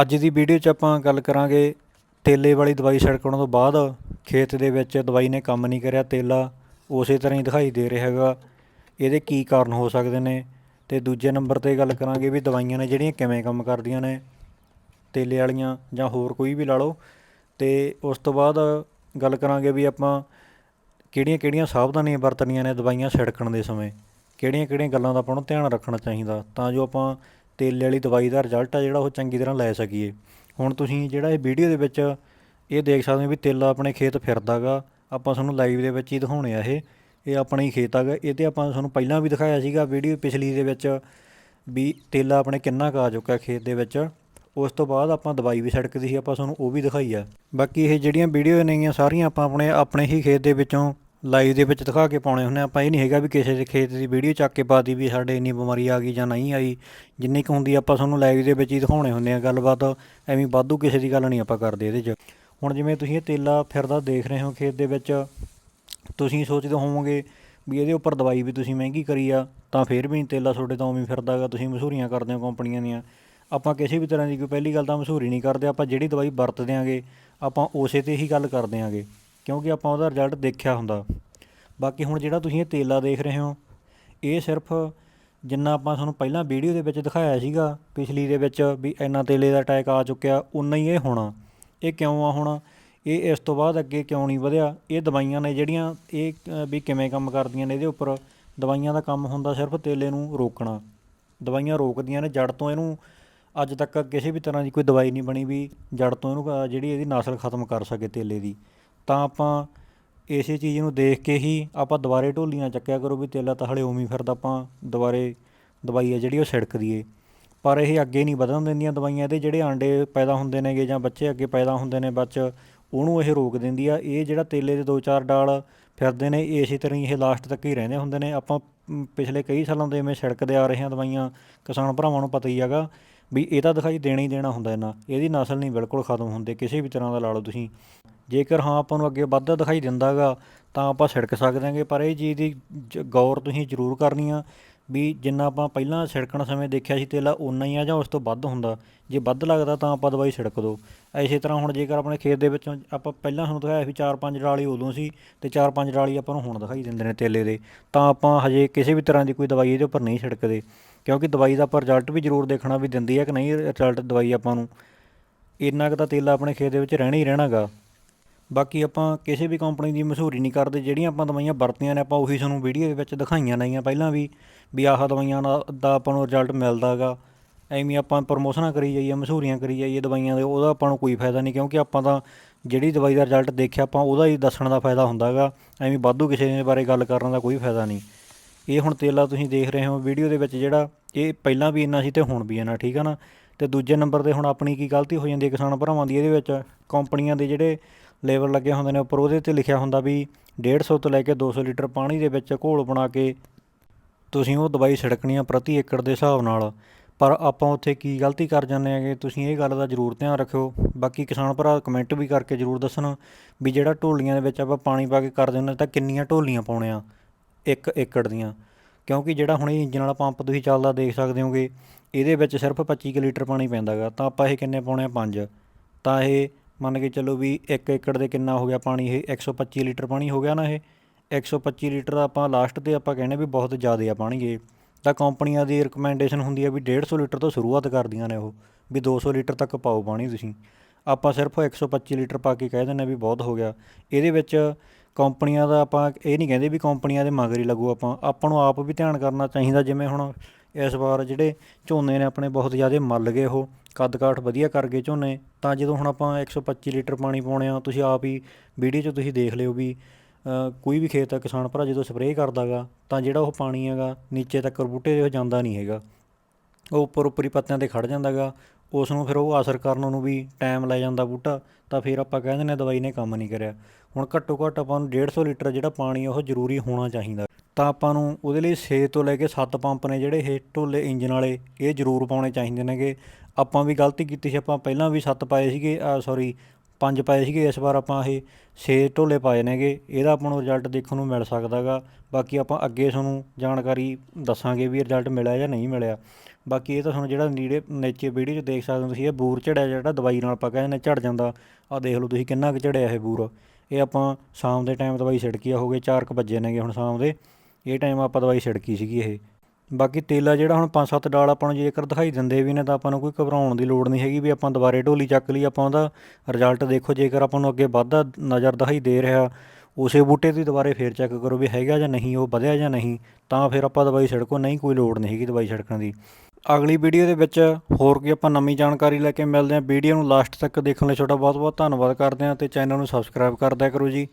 ਅੱਜ ਦੀ ਵੀਡੀਓ 'ਚ ਆਪਾਂ ਗੱਲ ਕਰਾਂਗੇ ਤੇਲੇ ਵਾਲੀ ਦਵਾਈ ਛਿੜਕਣ ਤੋਂ ਬਾਅਦ ਖੇਤ ਦੇ ਵਿੱਚ ਦਵਾਈ ਨੇ ਕੰਮ ਨਹੀਂ ਕਰਿਆ, ਤੇਲਾ ਉਸੇ ਤਰ੍ਹਾਂ ਹੀ ਦਿਖਾਈ ਦੇ ਰਿਹਾ ਹੈਗਾ। ਇਹਦੇ ਕੀ ਕਾਰਨ ਹੋ ਸਕਦੇ ਨੇ? ਤੇ ਦੂਜੇ ਨੰਬਰ ਤੇ ਗੱਲ ਕਰਾਂਗੇ ਵੀ ਦਵਾਈਆਂ ਨੇ ਜਿਹੜੀਆਂ ਕਿਵੇਂ ਕੰਮ ਕਰਦੀਆਂ ਨੇ, ਤੇਲੇ ਵਾਲੀਆਂ ਜਾਂ ਹੋਰ ਕੋਈ ਵੀ ਲਾ ਲਓ। ਤੇ ਉਸ ਤੋਂ ਬਾਅਦ ਗੱਲ ਕਰਾਂਗੇ ਵੀ ਆਪਾਂ ਕਿਹੜੀਆਂ ਕਿਹੜੀਆਂ ਸਾਵਧਾਨੀਆਂ ਵਰਤਣੀਆਂ ਨੇ ਦਵਾਈਆਂ ਛਿੜਕਣ ਦੇ ਸਮੇਂ? ਕਿਹੜੀਆਂ ਕਿਹੜੀਆਂ ਗੱਲਾਂ ਦਾ ਆਪਾਂ ਨੂੰ ਧਿਆਨ ਰੱਖਣਾ ਚਾਹੀਦਾ? ਤਾਂ ਜੋ ਆਪਾਂ ਤੇਲੇ ਵਾਲੀ ਦਵਾਈ ਦਾ ਰਿਜ਼ਲਟ ਆ ਜਿਹੜਾ ਉਹ ਚੰਗੀ ਤਰ੍ਹਾਂ ਲੈ ਸਕੀਏ। ਹੁਣ ਤੁਸੀਂ ਜਿਹੜਾ ਇਹ ਵੀਡੀਓ ਦੇ ਵਿੱਚ ਇਹ ਦੇਖ ਸਕਦੇ ਹੋ ਵੀ ਤੇਲਾ ਆਪਣੇ ਖੇਤ ਫਿਰਦਾਗਾ ਆਪਾਂ ਤੁਹਾਨੂੰ ਲਾਈਵ ਦੇ ਵਿੱਚ ਹੀ ਦਿਖਾਉਣੇ ਆ ਇਹ। ਇਹ ਆਪਣਾ ਹੀ ਖੇਤ ਹੈਗਾ ਇਹ ਤੇ ਆਪਾਂ ਤੁਹਾਨੂੰ ਪਹਿਲਾਂ ਵੀ ਦਿਖਾਇਆ ਸੀਗਾ ਵੀਡੀਓ ਪਿਛਲੀ ਦੇ ਵਿੱਚ ਵੀ ਤੇਲਾ ਆਪਣੇ ਕਿੰਨਾ ਕੁ ਆ ਚੁੱਕਾ ਖੇਤ ਦੇ ਵਿੱਚ। ਉਸ ਤੋਂ ਬਾਅਦ ਆਪਾਂ ਦਵਾਈ ਵੀ ਛਿੜਕਦੀ ਸੀ, ਆਪਾਂ ਤੁਹਾਨੂੰ ਉਹ ਵੀ ਦਿਖਾਈ ਆ। ਬਾਕੀ ਇਹ ਜਿਹੜੀਆਂ ਵੀਡੀਓ ਨੇਗੀਆਂ, ਸਾਰੀਆਂ ਆਪਾਂ ਆਪਣੇ ਆਪਣੇ ਹੀ ਖੇਤ ਦੇ ਵਿੱਚੋਂ ਲਾਈਵ ਦੇ ਵਿੱਚ ਦਿਖਾ ਕੇ ਪਾਉਣੇ ਹੁੰਦੇ ਆ। ਆਪਾਂ ਇਹ ਨਹੀਂ ਹੈਗਾ ਵੀ ਕਿਸੇ ਦੇ ਖੇਤ ਦੀ ਵੀਡੀਓ ਚੱਕ ਕੇ ਪਾਤੀ ਵੀ ਸਾਡੇ ਇੰਨੀ ਬਿਮਾਰੀ ਆ ਗਈ ਜਾਂ ਨਹੀਂ ਆਈ। ਜਿੰਨੀ ਕੁ ਹੁੰਦੀ ਆਪਾਂ ਤੁਹਾਨੂੰ ਲਾਈਵ ਦੇ ਵਿੱਚ ਹੀ ਦਿਖਾਉਣੇ ਹੁੰਦੇ ਆ ਗੱਲਬਾਤ ਐਵੇਂ ਵਾਧੂ ਕਿਸੇ ਦੀ ਗੱਲ ਨਹੀਂ ਆਪਾਂ ਕਰਦੇ ਇਹਦੇ 'ਚ। ਹੁਣ ਜਿਵੇਂ ਤੁਸੀਂ ਇਹ ਤੇਲਾ ਫਿਰਦਾ ਦੇਖ ਰਹੇ ਹੋ ਖੇਤ ਦੇ ਵਿੱਚ, ਤੁਸੀਂ ਸੋਚਦੇ ਹੋਵੋਗੇ ਵੀ ਇਹਦੇ ਉੱਪਰ ਦਵਾਈ ਵੀ ਤੁਸੀਂ ਮਹਿੰਗੀ ਕਰੀ ਆ, ਤਾਂ ਫੇਰ ਵੀ ਤੇਲਾ ਤੁਹਾਡੇ ਤੋਂ ਉਵੇਂ ਹੀ ਫਿਰਦਾ ਗਾ ਤੁਸੀਂ ਮਸ਼ਹੂਰੀਆਂ ਕਰਦੇ ਹੋ ਕੰਪਨੀਆਂ ਦੀਆਂ। ਆਪਾਂ ਕਿਸੇ ਵੀ ਤਰ੍ਹਾਂ ਦੀ ਕੋਈ ਪਹਿਲੀ ਗੱਲ ਤਾਂ ਮਸ਼ਹੂਰੀ ਨਹੀਂ ਕਰਦੇ, ਆਪਾਂ ਜਿਹੜੀ ਦਵਾਈ ਵਰਤਦੇ ਆਂਗੇ, ਆਪਾਂ ਉਸੇ ਤੇ ਹੀ ਗੱਲ ਕਰਦੇ ਆਂਗੇ। ਕਿਉਂਕਿ ਆਪਾਂ ਉਹਦਾ ਰਿਜ਼ਲਟ ਦੇਖਿਆ ਹੁੰਦਾ। ਬਾਕੀ ਹੁਣ ਜਿਹੜਾ ਤੁਸੀਂ ਇਹ ਤੇਲਾ ਦੇਖ ਰਹੇ ਹੋ, ਇਹ ਸਿਰਫ ਜਿੰਨਾ ਆਪਾਂ ਤੁਹਾਨੂੰ ਪਹਿਲਾਂ ਵੀਡੀਓ ਦੇ ਵਿੱਚ ਦਿਖਾਇਆ ਸੀਗਾ, ਪਿਛਲੀ ਦੇ ਵਿੱਚ ਵੀ ਇੰਨਾ ਤੇਲੇ ਦਾ ਅਟੈਕ ਆ ਚੁੱਕਿਆ ਉਨਾ ਹੀ ਇਹ ਹੋਣਾ। ਇਹ ਕਿਉਂ ਆ ਹੋਣਾ? ਇਹ ਇਸ ਤੋਂ ਬਾਅਦ ਅੱਗੇ ਕਿਉਂ ਨਹੀਂ ਵਧਿਆ? ਇਹ ਦਵਾਈਆਂ ਨੇ ਜਿਹੜੀਆਂ, ਇਹ ਵੀ ਕਿਵੇਂ ਕੰਮ ਕਰਦੀਆਂ ਨੇ ਇਹਦੇ ਉੱਪਰ, ਦਵਾਈਆਂ ਦਾ ਕੰਮ ਹੁੰਦਾ ਸਿਰਫ ਤੇਲੇ ਨੂੰ ਰੋਕਣਾ। ਦਵਾਈਆਂ ਰੋਕਦੀਆਂ ਨੇ ਜੜ ਤੋਂ ਇਹਨੂੰ ਅੱਜ ਤੱਕ ਕਿਸੇ ਵੀ ਤਰ੍ਹਾਂ ਦੀ ਕੋਈ ਦਵਾਈ ਨਹੀਂ ਬਣੀ ਵੀ ਜੜ ਤੋਂ ਇਹਨੂੰ ਜਿਹੜੀ ਇਹਦੀ ਨਸਲ ਖਤਮ ਕਰ ਸਕੇ ਤੇਲੇ ਦੀ। ਤਾਂ ਆਪਾਂ ਇਸੇ ਚੀਜ਼ ਨੂੰ ਦੇਖ ਕੇ ਹੀ ਆਪਾਂ ਦੁਬਾਰੇ ਢੋਲੀਆਂ ਚੱਕਿਆ ਕਰੋ ਵੀ ਤੇਲਾ ਤਾਂ ਹਲੇ ਉਵੇਂ ਫਿਰਦਾ, ਆਪਾਂ ਦੁਬਾਰੇ ਦਵਾਈ ਆ ਜਿਹੜੀ ਉਹ ਛਿੜਕ ਦਈਏ। ਪਰ ਇਹ ਅੱਗੇ ਨਹੀਂ ਵਧਣ ਦਿੰਦੀਆਂ ਦਵਾਈਆਂ ਇਹਦੇ ਜਿਹੜੇ ਆਂਡੇ ਪੈਦਾ ਹੁੰਦੇ ਨੇਗੇ ਜਾਂ ਬੱਚੇ ਅੱਗੇ ਪੈਦਾ ਹੁੰਦੇ ਨੇ ਬੱਚ, ਉਹਨੂੰ ਇਹ ਰੋਕ ਦਿੰਦੀ ਆ। ਇਹ ਜਿਹੜਾ ਤੇਲੇ ਦੇ ਦੋ ਚਾਰ ਡਾਲ ਫਿਰਦੇ ਨੇ, ਇਸੇ ਤਰ੍ਹਾਂ ਹੀ ਇਹ ਲਾਸਟ ਤੱਕ ਹੀ ਰਹਿੰਦੇ ਹੁੰਦੇ ਨੇ। ਆਪਾਂ ਪਿਛਲੇ ਕਈ ਸਾਲਾਂ ਤੋਂ ਇਵੇਂ ਛਿੜਕਦੇ ਆ ਰਹੇ ਹਾਂ ਦਵਾਈਆਂ, ਕਿਸਾਨ ਭਰਾਵਾਂ ਨੂੰ ਪਤਾ ਹੀ ਹੈਗਾ ਵੀ ਇਹ ਤਾਂ ਦਿਖਾਈ ਦੇਣਾ ਹੀ ਦੇਣਾ ਹੁੰਦਾ ਇਹਨਾਂ। ਇਹਦੀ ਨਸਲ ਨਹੀਂ ਬਿਲਕੁਲ ਖਤਮ ਹੁੰਦੇ, ਕਿਸੇ ਵੀ ਤਰ੍ਹਾਂ ਦਾ ਲਾ ਲਓ ਤੁਸੀਂ। ਜੇਕਰ ਹਾਂ ਆਪਾਂ ਨੂੰ ਅੱਗੇ ਵੱਧਦਾ ਦਿਖਾਈ ਦਿੰਦਾਗਾ, ਤਾਂ ਆਪਾਂ ਛਿੜਕ ਸਕਦੇ ਹਾਂਗੇ ਪਰ ਇਹ ਚੀਜ਼ ਦੀ ਜ- ਗੌਰ ਤੁਸੀਂ ਜ਼ਰੂਰ ਕਰਨੀ ਆ ਵੀ ਜਿੰਨਾ ਆਪਾਂ ਪਹਿਲਾਂ ਛਿੜਕਣ ਸਮੇਂ ਦੇਖਿਆ ਸੀ, ਤੇਲਾ ਉਨਾ ਹੀ ਆ ਜਾਂ ਉਸ ਤੋਂ ਵੱਧ ਹੁੰਦਾ। ਜੇ ਵੱਧ ਲੱਗਦਾ ਤਾਂ ਆਪਾਂ ਦਵਾਈ ਛਿੜਕ ਦਿਓ ਐਸੇ ਤਰ੍ਹਾਂ ਹੁਣ ਜੇਕਰ ਆਪਣੇ ਖੇਤ ਦੇ ਵਿੱਚੋਂ ਆਪਾਂ ਪਹਿਲਾਂ ਤੁਹਾਨੂੰ ਦਿਖਾਇਆ ਸੀ ਚਾਰ ਪੰਜ ਡਾਲੀ ਉਦੋਂ ਸੀ ਤੇ ਚਾਰ ਪੰਜ ਡਾਲੀ ਆਪਾਂ ਨੂੰ ਹੁਣ ਦਿਖਾਈ ਦਿੰਦੇ ਨੇ ਤੇਲੇ ਦੇ, ਤਾਂ ਆਪਾਂ ਹਜੇ ਕਿਸੇ ਵੀ ਤਰ੍ਹਾਂ ਦੀ ਕੋਈ ਦਵਾਈ ਇਹਦੇ ਉੱਪਰ ਨਹੀਂ ਛਿੜਕਦੇ ਕਿਉਂਕਿ ਦਵਾਈ ਦਾ ਆਪਾਂ ਰਿਜ਼ਲਟ ਵੀ ਜ਼ਰੂਰ ਦੇਖਣਾ ਵੀ ਦਿੰਦੀ ਹੈ ਕਿ ਨਹੀਂ, ਰਿਜ਼ਲਟ ਦਵਾਈ ਆਪਾਂ ਨੂੰ। ਇੰਨਾ ਕੁ ਤਾਂ ਤੇਲਾ ਆਪਣੇ ਖੇਤ ਦੇ ਵਿੱਚ ਰਹਿਣਾ ਹੀ ਰਹਿਣਾਗਾ। ਬਾਕੀ ਆਪਾਂ ਕਿਸੇ ਵੀ ਕੰਪਨੀ ਦੀ ਮਸ਼ਹੂਰੀ ਨਹੀਂ ਕਰਦੇ, ਜਿਹੜੀਆਂ ਆਪਾਂ ਦਵਾਈਆਂ ਵਰਤੀਆਂ ਨੇ, ਆਪਾਂ ਉਹੀ ਤੁਹਾਨੂੰ ਵੀਡੀਓ ਦੇ ਵਿੱਚ ਦਿਖਾਈਆਂ ਨੇਗੀਆਂ ਪਹਿਲਾਂ ਵੀ ਵੀ ਆਹ ਦਵਾਈਆਂ ਦਾ ਆਪਾਂ ਨੂੰ ਰਿਜ਼ਲਟ ਮਿਲਦਾਗਾ ਐਵੇਂ ਆਪਾਂ ਪ੍ਰਮੋਸ਼ਨਾਂ ਕਰੀ ਜਾਈਏ, ਮਸ਼ਹੂਰੀਆਂ ਕਰੀ ਜਾਈਏ ਦਵਾਈਆਂ ਦੇ, ਉਹਦਾ ਆਪਾਂ ਨੂੰ ਕੋਈ ਫਾਇਦਾ ਨਹੀਂ, ਕਿਉਂਕਿ ਆਪਾਂ ਤਾਂ ਜਿਹੜੀ ਦਵਾਈ ਦਾ ਰਿਜ਼ਲਟ ਦੇਖਿਆ, ਆਪਾਂ ਉਹਦਾ ਹੀ ਦੱਸਣ ਦਾ ਫਾਇਦਾ ਹੁੰਦਾਗਾ ਐਵੇਂ ਵਾਧੂ ਕਿਸੇ ਦੇ ਬਾਰੇ ਗੱਲ ਕਰਨ ਦਾ ਕੋਈ ਫਾਇਦਾ ਨਹੀਂ। ਇਹ ਹੁਣ ਤੇਲਾ ਤੁਸੀਂ ਦੇਖ ਰਹੇ ਹੋ ਵੀਡੀਓ ਦੇ ਵਿੱਚ ਜਿਹੜਾ, ਇਹ ਪਹਿਲਾਂ ਵੀ ਇੰਨਾ ਸੀ ਤੇ ਹੁਣ ਵੀ ਇੰਨਾ, ਠੀਕ ਆ ਨਾ? ਤੇ ਦੂਜੇ ਨੰਬਰ ਤੇ ਹੁਣ ਆਪਣੀ ਕੀ ਗਲਤੀ ਹੋ ਜਾਂਦੀ ਹੈ ਕਿਸਾਨ ਭਰਾਵਾਂ ਦੀ, ਇਹਦੇ ਵਿੱਚ ਕੰਪਨੀਆਂ ਦੇ ਜਿਹੜੇ ਲੇਬਰ ਲੱਗੇ ਹੁੰਦੇ ਨੇ ਉੱਪਰ, ਉਹਦੇ ਤੇ ਲਿਖਿਆ ਹੁੰਦਾ ਵੀ 150 ਤੋਂ ਲੈ ਕੇ 200 ਲੀਟਰ ਪਾਣੀ ਦੇ ਵਿੱਚ ਘੋਲ ਬਣਾ ਕੇ ਤੁਸੀਂ ਉਹ ਦਵਾਈ ਛਿੜਕਣੀ ਆ ਪ੍ਰਤੀ ਏਕੜ ਦੇ ਹਿਸਾਬ ਨਾਲ। ਪਰ ਆਪਾਂ ਉੱਥੇ ਕੀ ਗਲਤੀ ਕਰ ਜਾਂਦੇ ਆਂਗੇ ਤੁਸੀਂ ਇਹ ਗੱਲ ਦਾ ਜ਼ਰੂਰ ਧਿਆਨ ਰੱਖਿਓ। ਬਾਕੀ ਕਿਸਾਨ ਭਰਾ ਕਮੈਂਟ ਵੀ ਕਰਕੇ ਜ਼ਰੂਰ ਦੱਸਣ ਵੀ ਜਿਹੜਾ ਢੋਲੀਆਂ ਦੇ ਵਿੱਚ ਆਪਾਂ ਪਾਣੀ ਪਾ ਕੇ ਕਰ ਦਿੰਦੇ ਤਾਂ ਕਿੰਨੀਆਂ ਢੋਲੀਆਂ ਪਾਉਣੇ ਆ ਇੱਕ ਏਕੜ ਦੀਆਂ। ਕਿਉਂਕਿ ਜਿਹੜਾ ਹੁਣ ਇਹ ਇੰਜਨ ਵਾਲਾ ਪੰਪ ਤੁਸੀਂ ਚੱਲਦਾ ਦੇਖ ਸਕਦੇ ਹੋਗੇ, ਇਹਦੇ ਵਿੱਚ ਸਿਰਫ 25 ਕੁ ਲੀਟਰ ਪਾਣੀ ਪੈਂਦਾਗਾ ਤਾਂ ਆਪਾਂ ਇਹ ਕਿੰਨੇ ਪਾਉਣੇ ਆ? 5 ਤਾਂ ਇਹ ਮੰਨ ਕੇ ਚੱਲੋ ਵੀ 1 ਏਕੜ ਦੇ ਕਿੰਨਾ ਹੋ ਗਿਆ ਪਾਣੀ, ਇਹ 125 ਲੀਟਰ ਪਾਣੀ ਹੋ ਗਿਆ ਨਾ ਇਹ। 125 ਲੀਟਰ ਦਾ ਆਪਾਂ ਲਾਸਟ ਤੇ ਆਪਾਂ ਕਹਿੰਦੇ ਵੀ ਬਹੁਤ ਜ਼ਿਆਦਾ ਆ ਪਾਣੀ ਇਹ। ਤਾਂ ਕੰਪਨੀਆਂ ਦੀ ਰਿਕਮੈਂਡੇਸ਼ਨ ਹੁੰਦੀ ਹੈ ਵੀ 150 ਲੀਟਰ ਤੋਂ ਸ਼ੁਰੂਆਤ ਕਰਦੀਆਂ ਨੇ ਉਹ, ਵੀ 200 ਲੀਟਰ ਤੱਕ ਪਾਓ ਪਾਣੀ ਤੁਸੀਂ। ਆਪਾਂ ਸਿਰਫ 125 ਲੀਟਰ ਪਾ ਕੇ ਕਹਿ ਦਿੰਦੇ ਵੀ ਬਹੁਤ ਹੋ ਗਿਆ। ਇਹਦੇ ਵਿੱਚ ਕੰਪਨੀਆਂ ਦਾ ਆਪਾਂ ਇਹ ਨਹੀਂ ਕਹਿੰਦੇ ਵੀ ਕੰਪਨੀਆਂ ਦੇ ਮਗਰ ਹੀ ਲੱਗੂ ਆਪਾਂ। ਆਪਾਂ ਨੂੰ ਆਪ ਵੀ ਧਿਆਨ ਕਰਨਾ ਚਾਹੀਦਾ ਜਿਵੇਂ ਹੁਣ ਇਸ ਵਾਰ ਜਿਹੜੇ ਝੋਨੇ ਨੇ ਆਪਣੇ ਬਹੁਤ ਜ਼ਿਆਦਾ ਮੱਲ ਗਏ ਉਹ ਕੱਦ ਕਾਠ ਵਧੀਆ ਕਰ ਗਏ ਝੋਨੇ, ਤਾਂ ਜਦੋਂ ਹੁਣ ਆਪਾਂ 125 ਲੀਟਰ ਪਾਣੀ ਪਾਉਣੇ ਆ, ਤੁਸੀਂ ਆਪ ਹੀ ਵੀਡੀਓ 'ਚ ਤੁਸੀਂ ਦੇਖ ਲਿਓ ਵੀ ਕੋਈ ਵੀ ਖੇਤ ਦਾ ਕਿਸਾਨ ਭਰਾ ਜਦੋਂ ਸਪਰੇਅ ਕਰਦਾਗਾ ਤਾਂ ਜਿਹੜਾ ਉਹ ਪਾਣੀ ਹੈਗਾ ਨੀਚੇ ਤੱਕ ਬੂਟੇ ਦੇ ਉਹ ਜਾਂਦਾ ਨਹੀਂ ਹੈਗਾ। ਉਹ ਉੱਪਰ ਉੱਪਰੀ ਪੱਤਿਆਂ ਤੇ ਖੜ ਜਾਂਦਾਗਾ ਉਸ ਨੂੰ ਫਿਰ ਉਹ ਅਸਰ ਕਰਨ ਨੂੰ ਵੀ ਟਾਈਮ ਲੈ ਜਾਂਦਾ ਬੂਟਾ, ਤਾਂ ਫਿਰ ਆਪਾਂ ਕਹਿ ਦਿੰਦੇ ਹਾਂ ਦਵਾਈ ਨੇ ਕੰਮ ਨਹੀਂ ਕਰਿਆ। ਹੁਣ ਘੱਟੋ ਘੱਟ ਆਪਾਂ ਨੂੰ 150 ਲੀਟਰ ਜਿਹੜਾ ਪਾਣੀ ਉਹ ਜ਼ਰੂਰੀ ਹੋਣਾ ਚਾਹੀਦਾ। ਤਾਂ ਆਪਾਂ ਨੂੰ ਉਹਦੇ ਲਈ 6 ਤੋਂ ਲੈ ਕੇ 7 ਪੰਪ ਨੇ ਜਿਹੜੇ ਇਹ ਢੋਲੇ ਇੰਜਨ ਵਾਲੇ, ਇਹ ਜ਼ਰੂਰ ਪਾਉਣੇ ਚਾਹੀਦੇ ਨੇਗੇ। ਆਪਾਂ ਵੀ ਗਲਤੀ ਕੀਤੀ ਸੀ, ਆਪਾਂ ਪਹਿਲਾਂ ਵੀ 7 ਪਾਏ ਸੀਗੇ ਸੌਰੀ 5 ਪਾਏ ਸੀਗੇ, ਇਸ ਵਾਰ ਆਪਾਂ ਇਹ 6 ਢੋਲੇ ਪਾਏ ਨੇਗੇ। ਇਹਦਾ ਆਪਾਂ ਨੂੰ ਰਿਜ਼ਲਟ ਦੇਖਣ ਨੂੰ ਮਿਲ ਸਕਦਾਗਾ ਬਾਕੀ ਆਪਾਂ ਅੱਗੇ ਤੁਹਾਨੂੰ ਜਾਣਕਾਰੀ ਦੱਸਾਂਗੇ ਵੀ ਰਿਜ਼ਲਟ ਮਿਲਿਆ ਜਾਂ ਨਹੀਂ ਮਿਲਿਆ। ਬਾਕੀ ਇਹ ਤਾਂ ਤੁਹਾਨੂੰ ਜਿਹੜਾ ਨੀੜੇ ਨੀਚੇ ਵੀਡੀਓ 'ਚ ਦੇਖ ਸਕਦੇ ਹੋ ਤੁਸੀਂ, ਇਹ ਬੂਰ ਝੜਿਆ ਜਿਹੜਾ ਦਵਾਈ ਨਾਲ ਆਪਾਂ ਕਹਿੰਦੇ ਝੜ ਜਾਂਦਾ। ਆਹ ਦੇਖ ਲਓ ਤੁਸੀਂ ਕਿੰਨਾ ਕੁ ਝੜਿਆ ਇਹ ਬੂਰ। ਇਹ ਆਪਾਂ ਸ਼ਾਮ ਦੇ ਟਾਈਮ ਦਵਾਈ ਛਿੜਕੀ ਆ, ਹੋ ਗਏ 4 ਕੁ ਵੱਜੇ ਨੇਗੇ ਹੁਣ ਸ਼ਾਮ ਦੇ। ਇਹ ਟਾਈਮ ਆਪਾਂ ਦਵਾਈ ਛਿੜਕੀ ਸੀਗੀ ਇਹ। ਬਾਕੀ ਤੇਲਾ ਜਿਹੜਾ ਹੁਣ 5-7 ਡਾਲ ਆਪਾਂ ਨੂੰ ਜੇਕਰ ਦਿਖਾਈ ਦਿੰਦੇ ਵੀ ਨੇ ਤਾਂ ਆਪਾਂ ਨੂੰ ਕੋਈ ਘਬਰਾਉਣ ਦੀ ਲੋੜ ਨਹੀਂ ਹੈਗੀ ਵੀ ਆਪਾਂ ਦੁਬਾਰੇ ਢੋਲੀ ਚੱਕ ਲਈ, ਆਪਾਂ ਉਹਦਾ ਰਿਜ਼ਲਟ ਦੇਖੋ, ਜੇਕਰ ਆਪਾਂ ਨੂੰ ਅੱਗੇ ਵੱਧਦਾ ਨਜ਼ਰ ਦਿਖਾਈ ਦੇ ਰਿਹਾ, ਉਸੇ ਬੂਟੇ ਦੀ ਦੁਬਾਰੇ ਫੇਰ ਚੈੱਕ ਕਰੋ ਵੀ ਹੈਗਾ ਜਾਂ ਨਹੀਂ, ਉਹ ਵਧਿਆ ਜਾਂ ਨਹੀਂ, ਤਾਂ ਫਿਰ ਆਪਾਂ ਦਵਾਈ ਛਿੜਕੋ, ਨਹੀਂ ਕੋਈ ਲੋੜ ਨਹੀਂ ਹੈਗੀ ਦਵਾਈ ਛਿੜਕਣ ਦੀ। ਅਗਲੀ ਵੀਡੀਓ ਦੇ ਵਿੱਚ ਹੋਰ ਕੀ ਆਪਾਂ ਨਵੀਂ ਜਾਣਕਾਰੀ ਲੈ ਕੇ ਮਿਲਦੇ ਹਾਂ। ਵੀਡੀਓ ਨੂੰ ਲਾਸਟ ਤੱਕ ਦੇਖਣ ਲਈ ਤੁਹਾਡਾ ਬਹੁਤ ਬਹੁਤ ਧੰਨਵਾਦ ਕਰਦੇ ਹਾਂ ਤੇ ਚੈਨਲ ਨੂੰ ਸਬਸਕ੍ਰਾਈਬ ਕਰ ਕਰੋ ਜੀ।